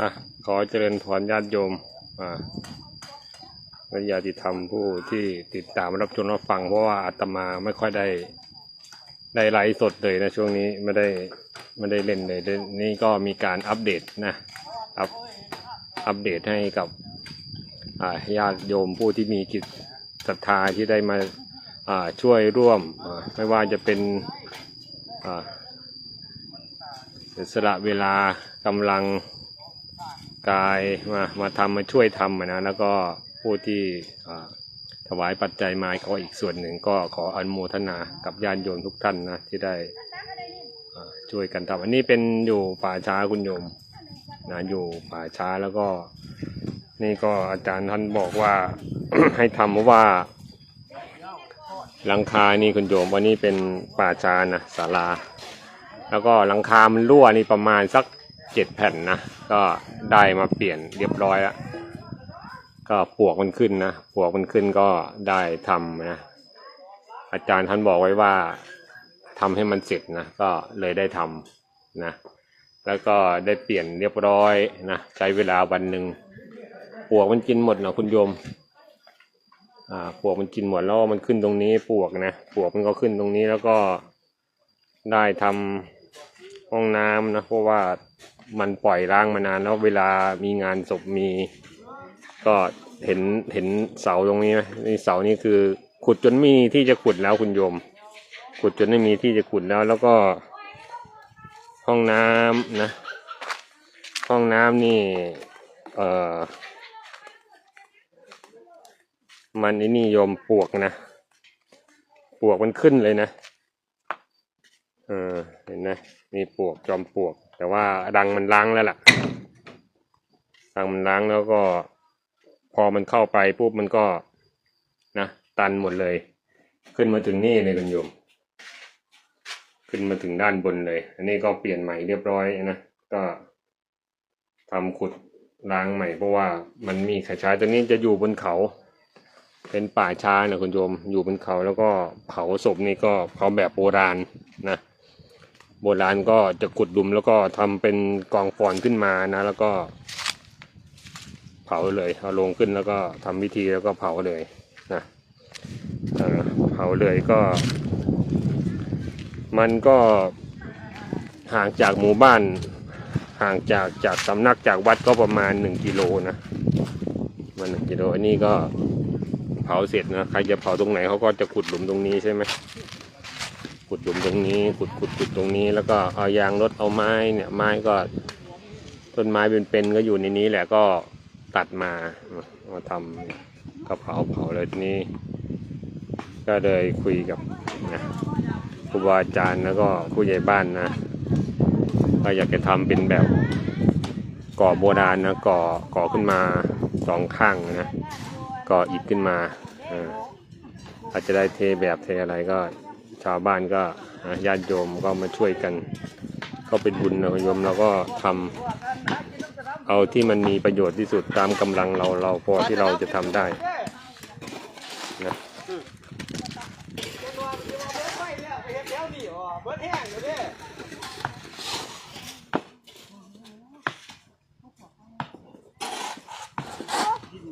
อะขอเจริญพรญาติโยมอ่าและญาติธรรมผู้ที่ติดตามรับชมรับฟังเพราะว่าอาตมาไม่ค่อยได้ได้ไลฟ์สดเลยนะช่วงนี้ไม่ได้ไม่ได้เล่นเลยนี่ก็มีการอัปเดตนะอัปอัปเดตให้กับอ่าญาติโยมผู้ที่มีจิตศรัทธาที่ได้มาอ่าช่วยร่วมอ่าไม่ว่าจะเป็นอ่าสละเวลากำลัง กายมามาทำมาช่วยทำนะแล้วก็ผู้ที่ถวายปัจจัยมาก็อีกส่วนหนึ่งก็ขออนุโมทนากับญาติโยมทุกท่านนะที่ได้ช่วยกันทำอันนี้เป็นอยู่ป่าช้าคุณโยมนะอยู่ป่าช้าแล้วก็ นี่ก็อาจารย์ท่านบอกว่าให้ทำเพราะว่าหลังคานี่คุณโยมวันนี้เป็นป่าช้านะศาลา แล้วก็หลังคามันรั่วนี่ประมาณสัก เจ็ดแผ่นนะ ก็ได้มาเปลี่ยนเรียบร้อยแล้ว ก็ปวกมันขึ้นนะปวกมันขึ้นก็ได้ทำนะ อาจารย์ท่านบอกไว้ว่าทำให้มันเสร็จนะ ก็เลยได้ทำนะ แล้วก็ได้เปลี่ยนเรียบร้อยนะ ใช้เวลาวันหนึ่งปวกมันกินหมดนะคุณโยมอ่าปวกมันกินหมดแล้วมันขึ้นตรงนี้ปวกนะปวกมันก็ขึ้นตรงนี้แล้วก็ได้ทำห้องน้ำนะเพราะว่า มันปล่อยร้างมานานแล้วเวลามีงานศพมี ก็เห็นเห็นเสาตรงนี้ไหมนี่เสานี่คือ ขุดจนไม่มีที่จะขุดแล้วคุณโยม ขุดจนไม่มีที่จะขุดแล้ว แล้วก็ ห้องน้ำนะ ห้องน้ำนี่ เอ่อ มันนี่โยมปวกนะปวกมันขึ้นเลยนะ เออ เห็นไหมมีปวกจอมปวก แต่ว่ารังมันล้างแล้วล่ะรังมันล้างแล้วก็ พอมันเข้าไปปุ๊บมันก็นะตันหมดเลย ขึ้นมาถึงนี่เลยคุณโยม ขึ้นมาถึงด้านบนเลย อันนี้ก็เปลี่ยนใหม่เรียบร้อยนะก็ทำขุดล้างใหม่ เพราะว่ามันมีขาช้าตัวนี้จะอยู่บนเขา เป็นป่าช้านะคุณโยมอยู่บนเขาแล้วก็เผาศพนี่ก็เผาแบบโบราณนะ โบราณก็จะขุดหลุมแล้วก็ทำเป็นกองฟอนขึ้นมานะ แล้วก็ เผาเลยเอาลงขึ้นแล้วก็ทำพิธีแล้วก็เผาเลยนะเผาเลยก็ มันก็ห่างจากหมู่บ้าน ห่างจากจากสำนักจากวัดก็ประมาณหนึ่งกิโลนะมาหนึ่งกิโลอันนี้ก็เผาเสร็จนะใครจะเผาตรงไหนเขาก็จะขุดหลุมตรงนี้ใช่ไหม ขุดหลุมตรงนี้ขุดขุดขุดตรงนี้ แล้วก็เอายางรถเอาไม้เนี่ยไม้ก็ต้นไม้เป็นๆก็อยู่ในนี้แหละก็ตัดมามาทำกระเพราเผาเลยทีนี้ ก็เลยคุยกับนะครูบาอาจารย์แล้วก็ผู้ใหญ่บ้านนะก็อยากจะทำเป็นแบบก่อโบราณนะก่อก่อขึ้นมาสองข้างนะก่ออิฐขึ้นมาอาจจะได้เทแบบเทอะไรก็าวบ้านก็ญาติโยมก็มาช่วยกัน ก็เป็นบุญนะโยมเราก็ทำเอาที่มันมีประโยชน์ที่สุดตามกำลังเราเราพอที่เราจะทำได้นะ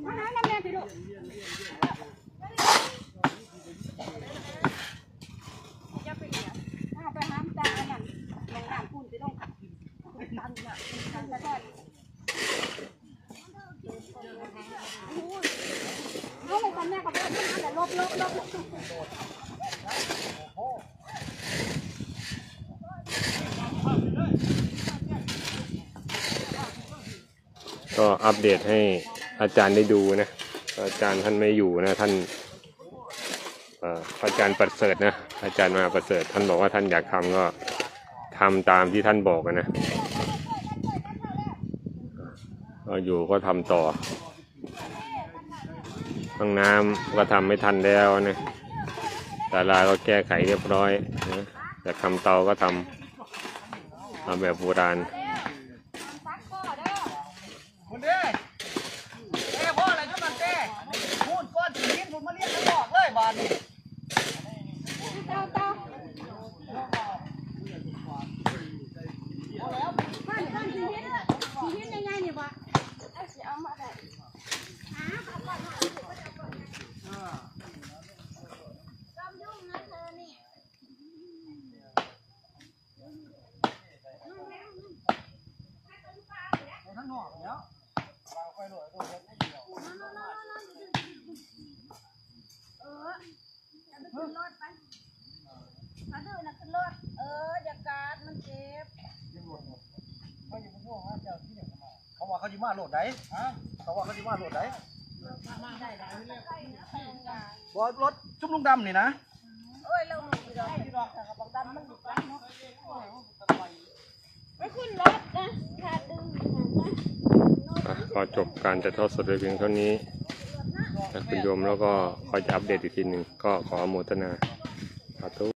มาหาน้ำแม่พี่ลูกอย่าไปเนี่ยถ้าไปหามตาอันนั้นลงน้ำพุ่นไปลงตันน่ะ กอนลูกคนแม่ก็ไปทำแต่ลบลบลบก็อัปเดตให้อาจารย์ได้ดูนะ อาจารย์ท่านไม่อยู่นะท่านอาจารย์ประเสริฐนะอาจารย์มาประเสริฐท่านบอกว่าท่านอยากทำก็ทำตามที่ท่านบอกอะ นะก็อยู่ก็ทำต่อห้องน้ำก็ทำไม่ทันแล้วนะศาลาก็แก้ไขเรียบร้อยนะแต่ทำเตาก็ทำทำแบบโบราณเด้เอ้พ่ออะไรก็มันเต้พูดก้อนสีนผมมาเรียกเขาบอกเลยบานนี้ เต้าเต้าบ้านบ้านชีวิตชีวิตยังไงเนี่ยบ่ เออจะไปขึ้นรถไปถ้าดื้อน่ะขึ้นรถเอออย่าการดมันเจ็บ เขาว่าเขาจะมาโหลดไหนเขาว่าเขาจะมาโหลดไหนบอรถจุ่มลุงดำนี่นะเอ้ยเราหนีดอกหนีดอกแต่บบักดำมันหลุดแล้วเนาะไปขึ้นรถนะถ้าดื้อนะ พอจบการจะทอดสดไว้เพียงเท่านี้คุณโยมแล้วก็คอยจะอัปเดตอีกทีหนึ่งก็ขออโมทนาสาธุ